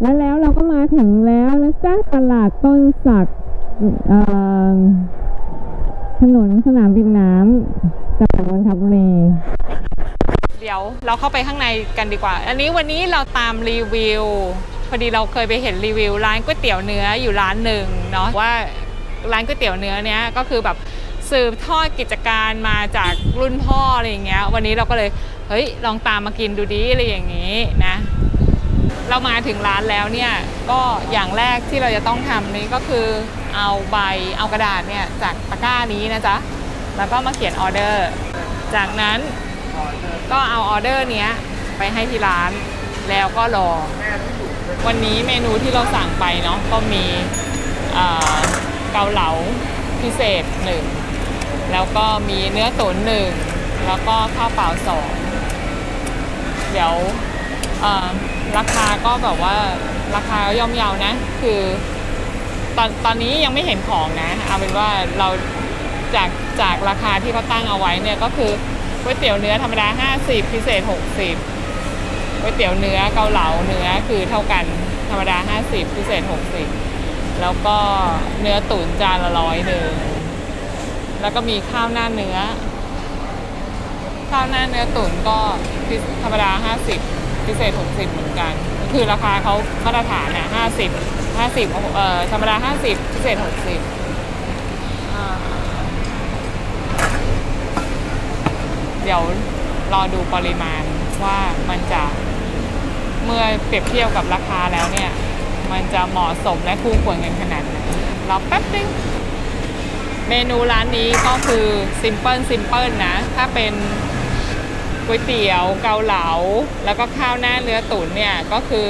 แล้วแล้วเราก็มาถึงแล้วนะจ๊ะตลาดต้นสักถนนสนามบินน้ำจังหวัดนนทบุรีเดี๋ยวเราเข้าไปข้างในกันดีกว่า อันนี้วันนี้เราตามรีวิว พอดีเราเคยไปเห็นรีวิว ร้านก๋วยเตี๋ยวเนื้ออยู่ร้านหนึ่งเนาะว่าร้านก๋วยเตี๋ยวเนื้อเนี้ยก็คือแบบสืบทอดกิจการมาจากรุ่นพ่ออะไรอย่างเงี้ย วันนี้เราก็เลยเฮ้ยลองตามมากินดูดิอะไรอย่างงี้นะ เรามาถึงร้านแล้วเนี่ยก็อย่างแรกที่เราจะต้องทำนี้ก็คือเอาใบเอากระดาษเนี่ยจากตะกร้านี้นะจ๊ะแล้วก็มาเขียนออเดอร์ จากนั้นก็เอาออเดอร์เนี้ยไปให้ที่ร้านแล้วก็รอ วันนี้เมนูที่เราสั่งไปเนาะก็มีเกาเหลาพิเศษหนึ่งแล้วก็มีเนื้อตุ๋นหนึ่งแล้วก็ข้าวเปล่าสองเดี๋ยวอ่อ ราคาก็แบบว่าราคาย่อมเยานะ คือตอนตอนนี้ยังไม่เห็นของนะเอาเป็นว่าเราจากจากราคาที่เขาตั้งเอาไว้เนี่ยก็คือก๋วยเตี๋ยวเนื้อธรรมดา 50 พิเศษ 60ก๋วยเตี๋ยวเนื้อเกาเหลาเนื้อคือเท่ากันธรรมดา 50 พิเศษ 60 แล้วก็เนื้อตุ๋นจานละร้อยหนึ่งแล้วก็มีข้าวหน้าเนื้อ ข้าวหน้าเนื้อตุ๋นก็ธรรมดา 50 พิเศษ 60 เหมือนกัน คือราคาเขามาตรฐานเนี่ย50 50เอ่อธรรมดา 50 พิเศษ 60อ่าเดี๋ยวรอดูปริมาณว่ามันจะเมื่อเปรียบเทียบกับราคาแล้วเนี่ย มันจะเหมาะสมและคู่ควรกันขนาดไหนรอแป๊บนึงเมนูร้านนี้ก็คือซิมเ l ิลซิมเ l ิลนะ ถ้าเป็น ก๋วยเตี๋ยวเกาเหลา แล้วก็ข้าวหน้าเนื้อตุ๋นเนี่ยก็คือ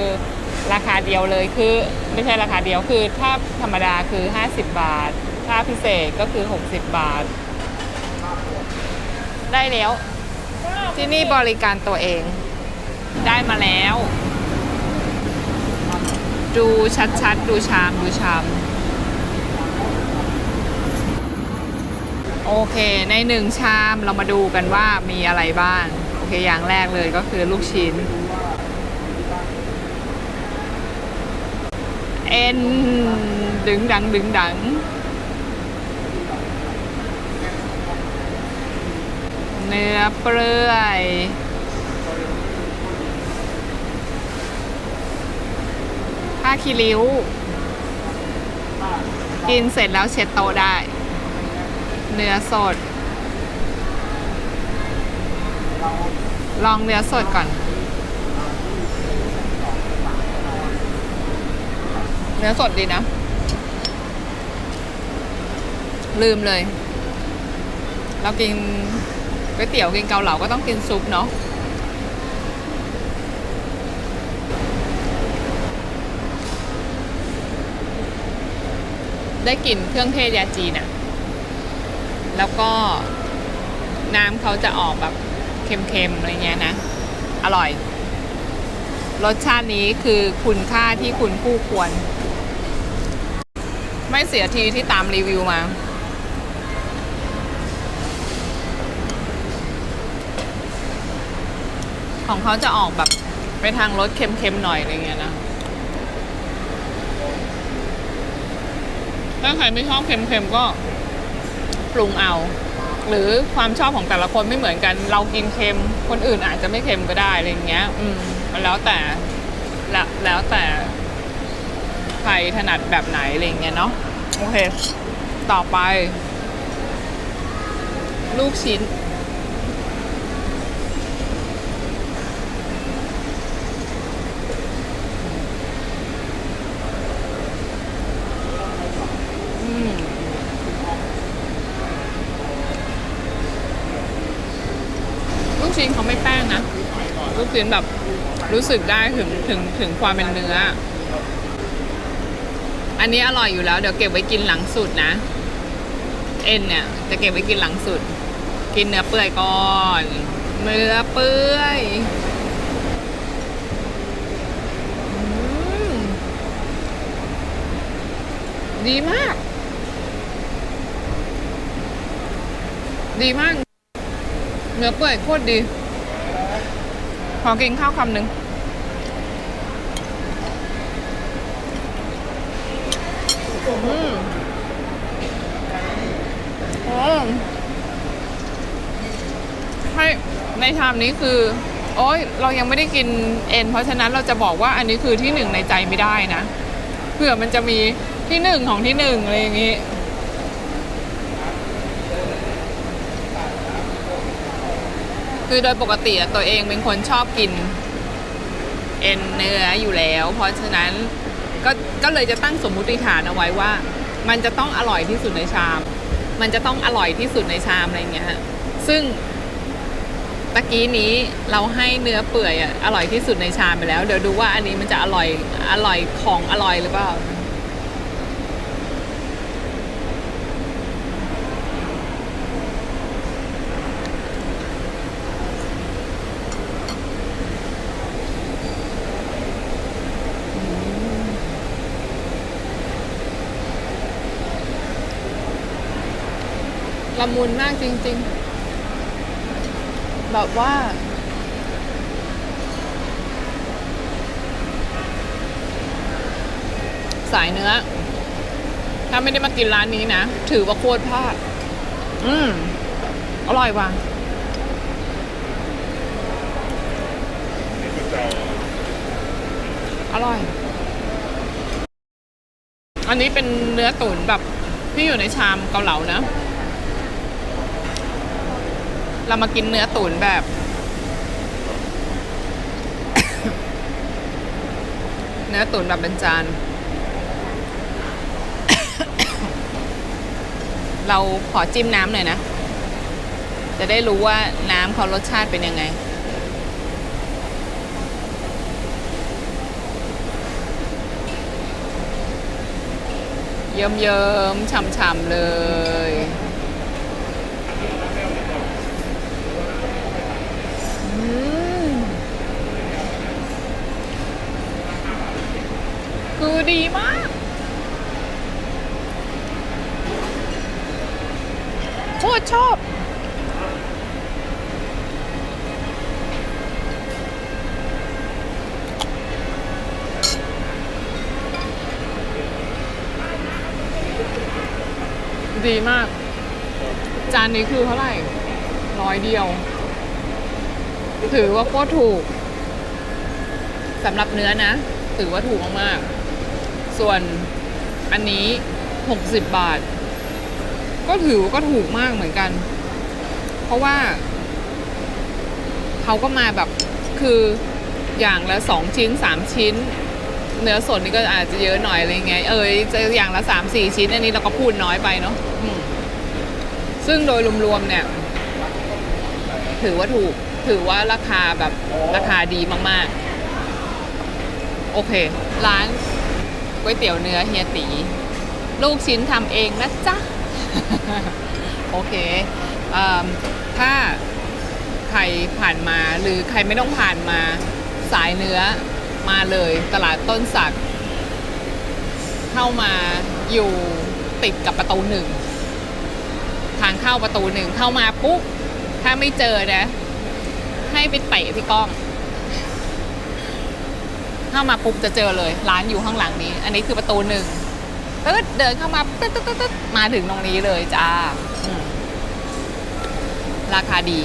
ราคาเดียวเลยคือไม่ใช่ราคาเดียวคือถ้าธรรมดาคือ 50 บาท ถ้าพิเศษก็คือ 60 บาท ได้แล้ว ที่นี่บริการตัวเอง ได้มาแล้ว ดูชัดๆ ดูชามดูชามโอเค ในหนึ่งชามเรามาดูกันว่ามีอะไรบ้าง เคอย่างแรกเลยก็คือลูกชิ้น เอ็น ดึงดังดึงดังเนื้อเปรื่อยผ้าคีริ้ว กินเสร็จแล้วเช็ดโต๊ะได้ เนื้อสด ลองเนื้อสดก่อน เนื้อสดดีนะ ลืมเลย เรากินก๋วยเตี๋ยวกินเกาเหลาก็ต้องกินซุปเนาะได้กลิ่นเครื่องเทศยาจีนอะแล้วก็น้ำเขาจะออกแบบ เค็มๆอะไรเงี้ยนะ อร่อย รสชาตินี้คือคุณค่าที่คุณคู่ควร ไม่เสียทีที่ตามรีวิวมา ของเขาจะออกแบบไปทางรสเค็มๆหน่อยอะไรเงี้ยนะถ้าใครไม่ชอบเค็มๆก็ปรุงเอา หรือความชอบของแต่ละคนไม่เหมือนกัน เรากินเค็มคนอื่นอาจจะไม่เค็มก็ได้อะไรอย่างเงี้ย อืมมันแล้วแต่ละแล้วแต่ใครถนัดแบบไหนอะไรอย่างเงี้ยเนาะโอเค ต่อไป ลูกชิ้น อืม ลูกชิ้นเขาไม่แป้งนะ้นแบบรู้สึกได้ถึงถึงถึงความเป็นเนื้อ อันนี้อร่อยอยู่แล้ว เดี๋ยวเก็บไว้กินหลังสุดนะ เอ็นเนี่ย จะเก็บไว้กินหลังสุด กินเนื้อเปื่อยก่อนเนื้อเปื่อยอดีมาก ดีมาก เนื้อเปื่อยโคตรดี ขอกินข้าวคำหนึ่งอืมโอ้ให้ในชามนี้คือ โอ้ยเรายังไม่ได้กินเอ็น เพราะฉะนั้นเราจะบอกว่าอันนี้คือที่หนึ่งในใจไม่ได้นะเผื่อมันจะมีที่หนึ่งของที่หนึ่งอะไรอย่างนี้ คือโดยปกติตัวเองเป็นคนชอบกิน เอ็นเนื้ออยู่แล้ว เพราะฉะนั้นก็ก็เลยจะตั้งสมมุติฐานเอาไว้ว่า มันจะต้องอร่อยที่สุดในชาม มันจะต้องอร่อยที่สุดในชามอะไรเงี้ยซึ่งตะกี้นี้เราให้เนื้อเปื่อยอะอร่อยที่สุดในชามไปแล้ว เดี๋ยวดูว่าอันนี้มันจะอร่อยอร่อยของอร่อยหรือเปล่า ละมุนมากจริง ๆ แบบว่า สายเนื้อ ถ้าไม่ได้มากินร้านนี้นะ ถือว่าโคตรพลาด อืม อร่อยว่ะอร่อย อันนี้เป็นเนื้อตุ๋นแบบที่อยู่ในชามเกาเหลานะ เรามากินเนื้อตุ๋นแบบ เนื้อตุ๋นแบบเป็นจาน เราขอจิ้มน้ำหน่อยนะ จะได้รู้ว่าน้ำเขารสชาติเป็นยังไงเยิ้มเยิ้มๆช่ำๆเลย คือดีมาก โคตรชอบ ดีมาก จานนี้คือเท่าไหร่ร้อยเดียว ถือว่าโคตรถูกสำหรับเนื้อนะ ถือว่าถูกมากๆ ส่วนอันนี้ 60 บาท ก็ถือว่าก็ถูกมากเหมือนกัน เพราะว่าเขาก็มาแบบคืออย่างละสองชิ้นสามชิ้น เนื้อสดนี่ก็อาจจะเยอะหน่อยอะไรเงี้ยเอยจะอย่างละสามสี่ชิ้น อันนี้เราก็พูดน้อยไปเนาะซึ่งโดยรวมๆเนี่ย ถือว่าถูกถือว่าราคาแบบราคาดีมากๆ โอเค ร้าน ก๋วยเตี๋ยวเนื้อเฮียตี ลูกชิ้นทำเองนะจ๊ะ โอเคเอิ่มถ้าใครผ่านมาหรือใครไม่ต้องผ่านมาสายเนื้อมาเลยตลาดต้นสัก เข้ามาอยู่ติดกับประตูหนึ่ง ทางเข้าประตูหนึ่งเข้ามาปุ๊บ ถ้าไม่เจอนะ ให้ไปเตะที่กล้อง เข้ามาปุ๊บจะเจอเลย ร้านอยู่ข้างหลังนี้ อันนี้คือประตูหนึ่งตึ๊ดเดินเข้ามาตึ๊ดตึ๊ดตึ๊ดตึ๊ดมาถึงตรงนี้เลยจ้าราคาดี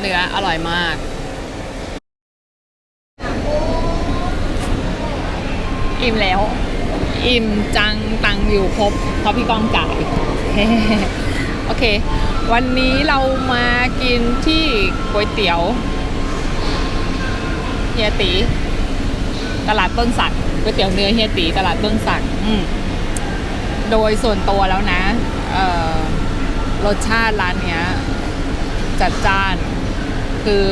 เนื้ออร่อยมาก อิ่มแล้ว อิ่มจังตังอยู่ครบเพราะพี่กองจ่ายโอเค วันนี้เรามากินที่ก๋วยเตี๋ยวเฮียตี ตลาดต้นสักก๋วยเตี๋ยวเนื้อเฮียตีตลาดต้นสักอืมโดยส่วนตัวแล้วนะเอ่อรสชาติร้านเนี้ย จัดจ้าน คือ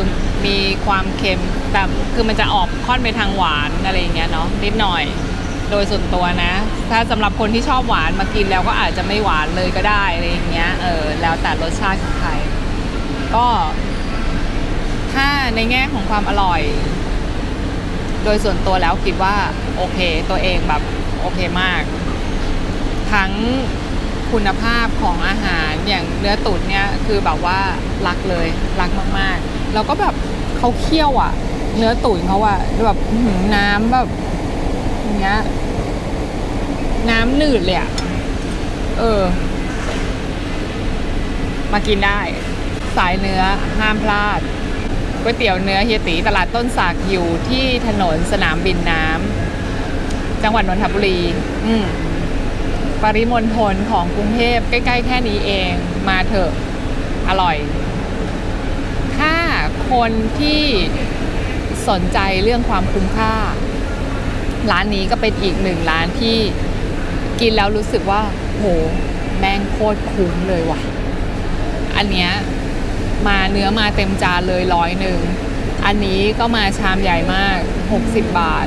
มีความเค็มแต่คือมันจะออกค่อนไปทางหวานอะไรอย่างเงี้ยเนาะนิดหน่อย โดยส่วนตัวนะ ถ้าสำหรับคนที่ชอบหวานมากินแล้วก็อาจจะไม่หวานเลยก็ได้อะไรอย่างเงี้ยเออแล้วแต่รสชาติของใครก็ถ้าในแง่ของความอร่อย โดยส่วนตัวแล้วคิดว่าโอเคตัวเองแบบโอเคมาก ทั้งคุณภาพของอาหารอย่างเนื้อตุ๋นเนี่ยคือแบบว่ารักเลยรักมากๆ แล้วก็แบบเขาเคี่ยวอะ เนื้อตุ๋นเขาอะแบบน้ำแบบอย่างเงี้ยน้ำหนืดเลยอะเออ มากินได้ สายเนื้อห้ามพลาด ก๋วยเตี๋ยวเนื้อเฮียตีตลาดต้นสักอยู่ที่ถนนสนามบินน้ำจังหวัดนนทบุรี อืมปริมณฑลของกรุงเทพใกล้ๆแค่นี้เองมาเถอะอร่อย ถ้าคนที่สนใจเรื่องความคุ้มค่า ร้านนี้ก็เป็นอีกหนึ่งร้านที่กินแล้วรู้สึกว่า โห แม่งโคตรคุ้มเลยว่ะ อันเนี้ย มาเนื้อมาเต็มจานเลยร้อยหนึ่ง อันนี้ก็มาชามใหญ่มาก 60 บาท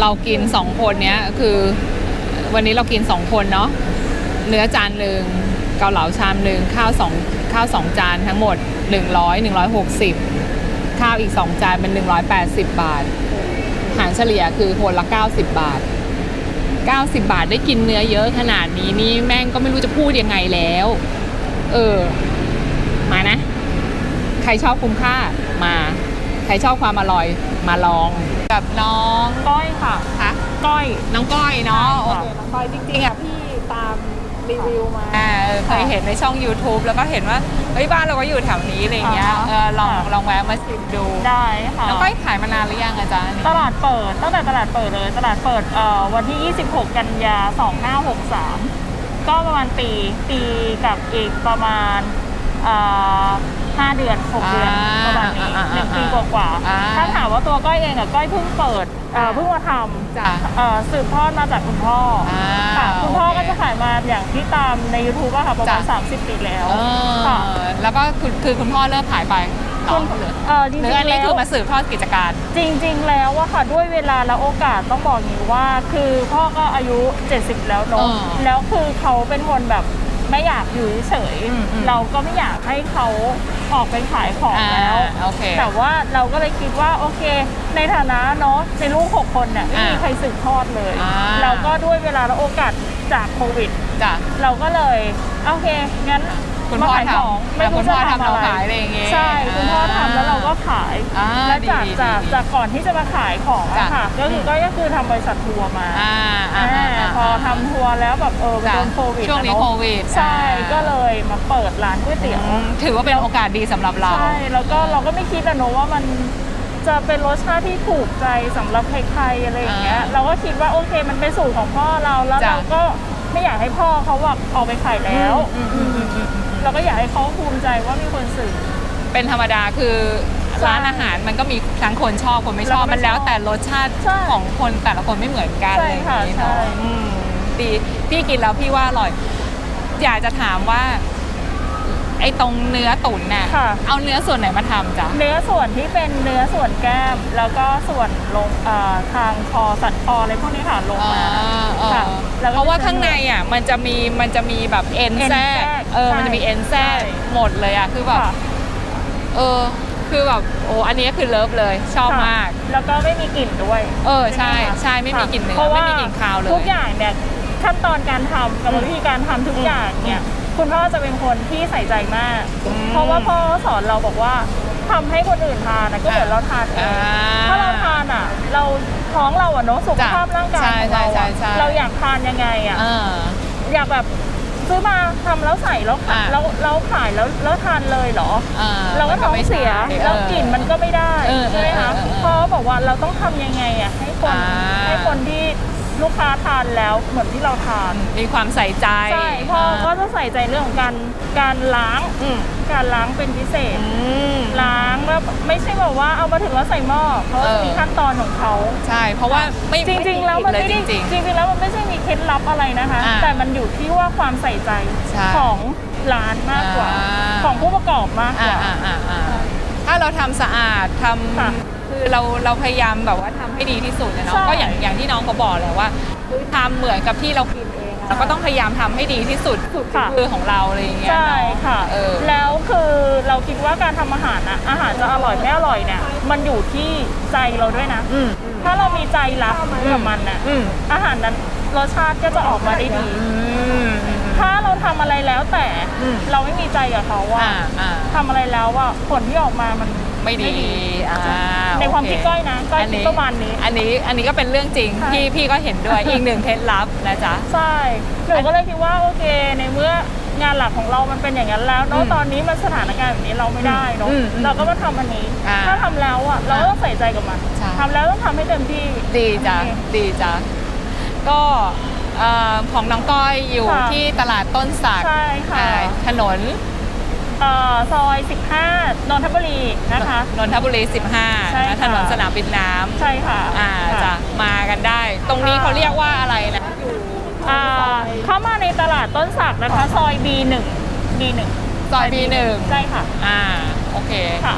เรากินสองคนเนี้ยคือวันนี้เรากินสองคนเนาะเนื้อจานหนึ่งเกาเหลาชามหนึ่งข้าวสองข้าวสองจานทั้งหมด 100 160 ข้าวอีก 2 จานเป็น 180 บาท หารเฉลี่ยคือคนละ 90 บาท 90 บาทได้กินเนื้อเยอะขนาดนี้นี่แม่งก็ไม่รู้จะพูดยังไงแล้ว เออ มานะ ใครชอบคุ้มค่ามา ใครชอบความอร่อยมาลอง กับน้องก้อยค่ะคะก้อยน้องก้อยเนาะโอค่ะเคน้องก้อยจริงๆอะพี่ตามรีวิวมาอ่าเออเคยเห็นในช่อง YouTube แล้วก็เห็นว่าเฮ้ยบ้านเราก็อยู่แถวนี้อะไรอย่างเงี้ยอ่าฮะเออลองค่ะลองแวะมาชิมดูได้ค่ะน้องก้อยขายมานานหรือยังอาจารย์ตลาดเปิดตั้งแต่ตลาดเปิดเลยตลาดเปิดเอ่อวันที่ 26 กันยา 2563 ก็ประมาณปีปีกับอีกประมาณ เอ่อ5เดือน6เดือนอ่าประมาณนี้อ่าอ่าหนึ่งปีกว่าอ่าๆถ้าถามว่าตัวก้อยเองอะก้อยเพิ่งเปิดเอ่อเพิ่งมาทำจ้ะเอ่อสืบทอดมาจากคุณพ่อออ่าค่ะคุณพ่อโอเคก็จะขายมาอย่างที่ตามใน YouTube อะค่ะประมาณจ้ะ 30 ปีแล้วเออค่ะแล้วก็คือคือคุณพ่อเลิกขายไปเนาะคุณหรือเอ่อจหริงรืออันๆนี้แล้ว คือมาสืบทอดกิจการ จริงๆ แล้วอะค่ะด้วยเวลาและโอกาสต้องบอกอย่างนี้ว่า คือพ่อก็อายุ 70 แล้วเนอะอ่าแล้วคือเขาเป็นคนแบบ ไม่อยากอยู่เฉยๆอืมอืม เราก็ไม่อยากให้เขาออกไปขายของอ่าแล้ว โอเค แต่ว่าเราก็เลยคิดว่าโอเค ในฐานะเนาะในลูกหกคนเนี่ยไม่มีอ่าใครสืบทอดเลย อ่าแล้วก็ด้วยเวลาและโอกาสจากโควิด จ้ะ เราก็เลยโอเค งั้น คุณพ่อมาขายของทำไม่คุรู้ณจะพ่อทำทำเราอะไร ขายอะไรอย่างงี้ใช่ คุณพ่อทำแล้วเราก็ขายอ่าและจากดีจากดีจากก่อนที่จะมาขายของจ้ะอะค่ะก็คือม ก็ก็คือทำบริษัททัวร์มาอ่าอ่าอ่าอ่า พอทำทัวร์แล้วแบบเออไปจ้ะโดนโควิดช่วงนี้อะเอะโควิดใช่อ่า ก็เลยมาเปิดร้านก๋วยเตี๋ยวอืมถือว่าเป็นโอกาสดีสำหรับเรา ใช่ แล้วก็เราก็ไม่คิดอะเนอะว่ามันจะเป็นรสชาติที่ถูกใจสำหรับใครๆอะไรอย่างเงี้ย อ่าเราก็คิดว่าโอเคมันเป็นสูตรของพ่อเราแล้วจ้ะ เราก็ไม่อยากให้พ่อเขาแบบออกไปขายแล้วอืมอืมอืมอืมอืม เราก็อยากให้เขาภูมิใจว่ามีคนสื่อ เป็นธรรมดาคือใช่ร้านอาหารมันก็มีทั้งคนชอบคนไม่ชอบแล้วก็ไม่มันแล้วชอบแต่รสชาติใช่ของคนแต่ละคนไม่เหมือนกันใช่อะไรอย่างค่ะนี้ใช่ เนาะอืมดีพี่กินแล้วพี่ว่าอร่อย อยากจะถามว่า ไอ้ตรงเนื้อตุ๋นน่ะค่ะ เอาเนื้อส่วนไหนมาทำจ๊ะเนื้อส่วนที่เป็นเนื้อส่วนแก้ม แล้วก็ส่วนลงเอ่อทางคอสันคออะไรพวกนี้ค่ะลงอ่ามาอ่าค่ะแล้วก็ เพราะว่าข้างในอะมันจะมีมันจะมีแบบเอ็นเอ็นแทรแทรกกเออใช่มันจะมีเอ็นแทรกใช่ หมดเลยอะคือแบบค่ะเออคือแบบโอ้อันนี้คือเลิฟเลยชอบค่ะมาก แล้วก็ไม่มีกลิ่นด้วยเออใช่ไหมคะใช่ไม่มีค่ะกลิ่นเนื้อพราะไม่มีกลิ่นคาวเลยทุกอย่างเนี่ยขั้นตอนการทำกับอืมวิธีการทำทุกอืมอย่างเนี่ย คุณพ่อจะเป็นคนที่ใส่ใจมาก อืมเพราะว่าพ่อสอนเราบอกว่าทำให้คนอื่นทานนะก็เหมือนเราทานเองอ่าถ้าเราทานอะ เราท้องเราอะเนาะสุขภาพจ้ะร่างกายใช่ของเราใช่อะใช่ เราอยากทานยังไงอะเอออยากแบบซื้อมาทำแล้วใส่แล้วขายอะแล้วแล้วขายแล้วแล้วทานเลยเหรอ อ่าเราก็ท้องมันไม่เสียใช่แล้วเออกลิ่นมันก็ไม่ได้เออใช่ไหมคะเออเออเออพ่อบอกว่าเราต้องทำยังไงอะให้คนอ่า ให้คนที่ ลูกค้าทานแล้วเหมือนที่เราทาน มีความใส่ใจใช่พ่อก็จะใส่ใจเรื่องของการการล้างอืมการล้างเป็นพิเศษอืมล้างแล้วไม่ใช่แบบว่าเอามาถึงแล้วใส่หม้อเขาเออจะมีขั้นตอนของเขาใช่ เพราะว่าไม่จริง ๆ แล้วมันเลยไม่ได้จริงจริงๆ แล้วมันไม่ใช่มีเคล็ดลับอะไรนะคะอ่าแต่มันอยู่ที่ว่าความใส่ใจใช่ของร้านมากกว่าอ่า ของผู้ประกอบมากๆกอ่าว่าอ่าอ่าอ่าถ้าเราทำสะอาดทค่ะำคือเราเราพยายามแบบว่าทำ ให้ดีที่สุดนะเนาะใช่ก็อย่างอย่างที่น้องเขาบอกแหละว่าคือทำเหมือนกับที่เรากินเองอะเราก็ต้องพยายามทำให้ดีที่สุดสุดค่ะคือของเราอะไรอย่างเงี้ยใช่เนาะค่ะ เออ แล้วคือเราคิดว่าการทำอาหารนะอาหารจะอร่อยไม่อร่อยเนี่ยมันอยู่ที่ใจเราด้วยนะ อืม ถ้าเรามีใจรักกับมันน่ะอืมอาหารนั้นรสชาติก็จะออกมาได้ดี อืม ถ้าเราทำอะไรแล้วแต่อืม เราไม่มีใจกับเขาว่าอ่าอ่า ทำอะไรแล้วว่าผลที่ออกมามัน ไม่ดีอ่าในความโอคิดก้อยนะก้อยอันคิดนี้ประมาณนี้ อันนี้อันนี้ก็เป็นเรื่องจริงใช่พี่พี่ก็เห็นด้วยอีกหนึ่งเคล็ดลับนะจ๊ะใช่หนูก็เลยคิดว่าโอเคในเมื่องานหลักของเรามันเป็นอย่างนั้นแล้วเนาะอืมตอนนี้มันสถานการณ์แบบนี้เราไม่ได้เนาะอืมอืมเราก็มาทำอันนี้อ่าถ้าทำแล้วอะเราก็ต้องใส่ใจกับมันใช่ทำแล้วต้องทำให้เต็มที่ดีจ้ะโอเคดีจ้ะก็เอ่อของน้องก้อยอยู่ค่ะที่ตลาดต้นสักใช่ค่ะอ่าถนน เอ่อซอย 15 นนทบุรีนะคะ นนทบุรี 15ใช่นะค่ะถนนสนามบินน้ใช่ค่ะำอ่าค่ จะมากันได้ ตรงนี้ค่ะ เขาเรียกว่าอะไรนะอยู่อ่าเข้ามาในตลาดต้นสักนะคะซอย B1 B1 ซอย B1 ใช่ค่ะอ่า โอเค ค่ะ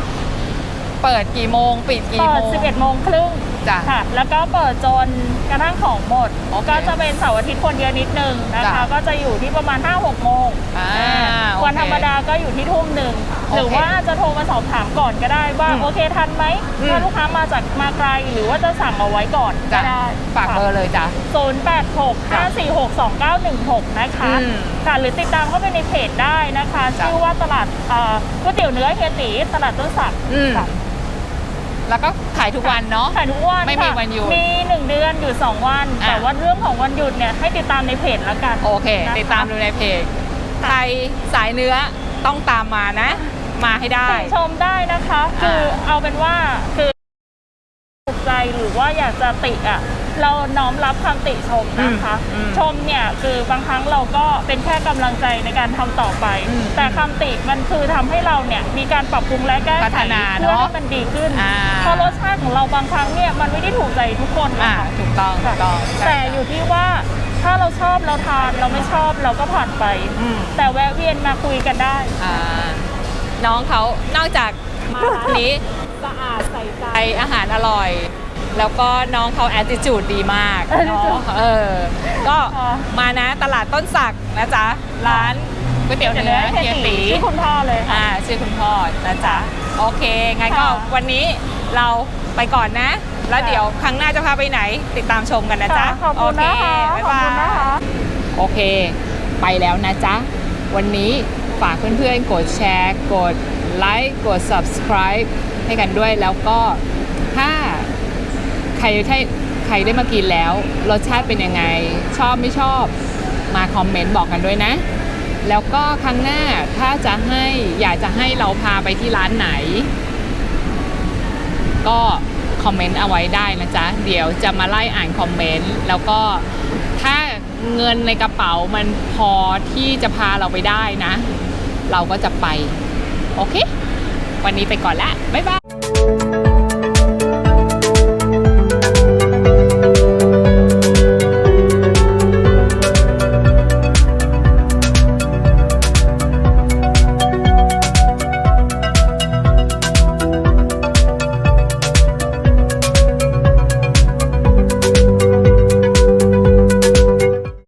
เปิดกี่โมง ปิดกี่เปิโมดง11โมงครึ่ง จ้ะค่ะ แล้วก็เปิดจนกระทั่งของหมด โอเคก็จะเป็นเสาร์อาทิตย์คนเยอะนิดนึงนะคะ จ้ะก็จะอยู่ที่ประมาณ 5-6 โมงอ่าอ่าโอเควันธรรมดาก็อยู่ที่ทุ่มหนึ่ง โอเคหรือว่าจะโทรมาสอบถามก่อนก็ได้ว่าอืมโอเคทันไหมอืม ถ้าลูกค้ามาจากมาไกลหรือว่าจะสั่งเอาไว้ก่อนก็จ้ะได้ฝากเบอร์เลยจ้ะ 0 8 6 5 4 6 2 9 1 6 นะคะอืมค่ะหรือติดตามเข้าไปในเพจได้นะคะ จ้ะ ชื่อว่าตลาดเอ่อก๋วยเตี๋ยวเนื้อเฮียตีตลาดต้นสักอืมค่ะ แล้วก็ขายทุกวันเนาะ ขายทุกวันไม่มีค่ะวันหยุดมีหนึ่งเดือนหยุดสองวัน อะ แต่ว่าเรื่องของวันหยุดเนี่ยให้ติดตามในเพจแล้วกันโอเค นะคะติดตามดูในเพจใครสายเนื้อต้องตามมานะ มาให้ได้ ติชมได้นะคะ คือเอาเป็นว่าคือถูกใจหรือว่าอยากจะติอะ เราน้อมรับคำติชมนะคะ อืมอืมชมเนี่ยคือบางครั้งเราก็เป็นแค่กำลังใจในการทำต่อไป อืมแต่คำติมันคือทำให้เราเนี่ยมีการปรับปรุงและแก้พัไขฒนาเพื่อเนอะให้มันดีขึ้นอ่า เพราะรสชาติของเราบางครั้งเนี่ยมันไม่ได้ถูกใจทุกคนหรอกอ่าค่ะถูกต้องถูกต้องใช่แต่อยู่ที่ว่าถ้าเราชอบเราทานเราไม่ชอบเราก็ผ่านไป อืมแต่แวะเวียนมาคุยกันได้อ่าน้องเขานอกจากมาร้านนี้สะอาดใส่ใจอาหารอร่อย แล้วก็น้องเขาแอ t ติจูดดีมากเนาะ Attitude เออ ก็ค่ะมานะตลาดต้นสักนะจ๊ะ ร้านก๋วยเตี๋ยวเนื้อเฮียตีชื่อคุณพ่อเลยค่ะอ่าชื่อคุณพ่อนะจ๊ะ โอเค งั้นก็ค่ะวันนี้เราไปก่อนนะ แล้วค่ะเดี๋ยวครั้งหน้าจะพาไปไหนติดตามชมกันนะจ๊ะค่ะขอบคุณนะคะโอเคบ๊ายขอบบาคุณนะคะยโอเค ไปแล้วนะจ๊ะ วันนี้ฝากเพื่อนๆ กดแชร์ กดไลค์ กด subscribe ให้กันด้วยแล้วก็ถ้า ใครใครใครได้มากินแล้ว รสชาติเป็นยังไง ชอบไม่ชอบมาคอมเมนต์บอกกันด้วยนะ แล้วก็ครั้งหน้าถ้าจะให้อยากจะให้เราพาไปที่ร้านไหน ก็คอมเมนต์เอาไว้ได้นะจ๊ะ เดี๋ยวจะมาไล่อ่านคอมเมนต์แล้วก็ถ้าเงินในกระเป๋ามันพอที่จะพาเราไปได้นะ เราก็จะไป โอเค วันนี้ไปก่อนละบ๊ายบาย